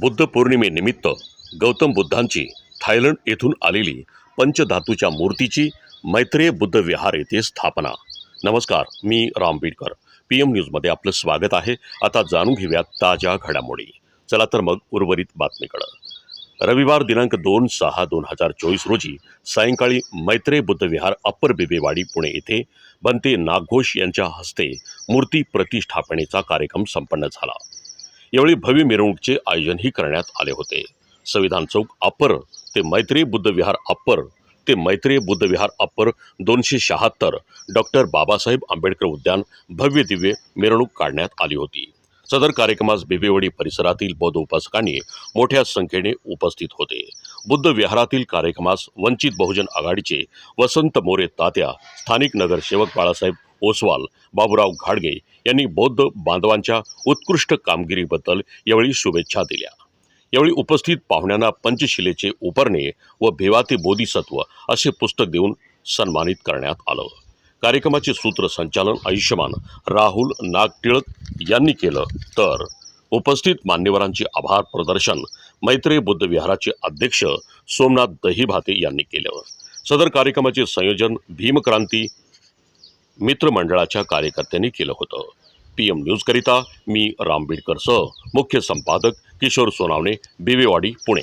बुद्ध पौर्णिमेनिमित्त गौतम बुद्धांची थायलंड येथून आलेली पंचधातूच्या मूर्तीची मैत्रेय बुद्ध विहार येथे स्थापना. नमस्कार मी राम बीडकर. पी एम न्यूजमध्ये आपलं स्वागत आहे. आता जाणून घेऊयात ताज्या घडामोडी. चला तर मग उर्वरित बातमीकडं. रविवार दिनांक दोन सहा दोन हजार चोवीस रोजी सायंकाळी मैत्रेय बुद्ध विहार अप्पर बिबेवाडी पुणे येथे बनते नागघोष यांच्या हस्ते मूर्ती प्रतिष्ठापनेचा कार्यक्रम संपन्न झाला. यावेळी भव्य मिरवणुकीचे आयोजनही करण्यात आले होते. संविधान चौक अप्पर ते मैत्री बुद्ध विहार अप्पर ते मैत्री बुद्ध विहार अप्पर दोनशे शहात्तर डॉक्टर बाबासाहेब आंबेडकर उद्यान भव्य दिव्य मिरवणूक काढण्यात आली होती. सदर कार्यक्रमास बिबेवाडी परिसरातील बौद्ध उपासकांनी मोठ्या संख्येने उपस्थित होते. बुद्ध विहारातील कार्यक्रमास वंचित बहुजन आघाडीचे वसंत मोरे तात्या स्थानिक नगरसेवक बाळासाहेब ओसवाल बाबूराव घाडगे यांनी बौद्ध बांधवांच्या उत्कृष्ट कामगिरीबद्दल यावेळी शुभेच्छा दिल्या. यावेळी उपस्थित पाहुण्यांना पंचशिलेचे उपरणे व भेवाते बोधिसत्व असे पुस्तक देऊन सन्मानित करण्यात आलं. कार्यक्रमाचे सूत्रसंचालन आयुष्यमान राहुल नागटिळक यांनी केलं. तर उपस्थित मान्यवरांचे आभार प्रदर्शन मैत्रेय बुद्ध विहाराचे अध्यक्ष सोमनाथ दहीभाते यांनी केलं. सदर कार्यक्रमाचे संयोजन भीमक्रांती मित्रमंडळाच्या कार्यकर्त्यांनी केलं होतं. पी एम न्यूजकरिता मी राम बीडकरसह मुख्य संपादक किशोर सोनावणे बिवेवाडी पुणे.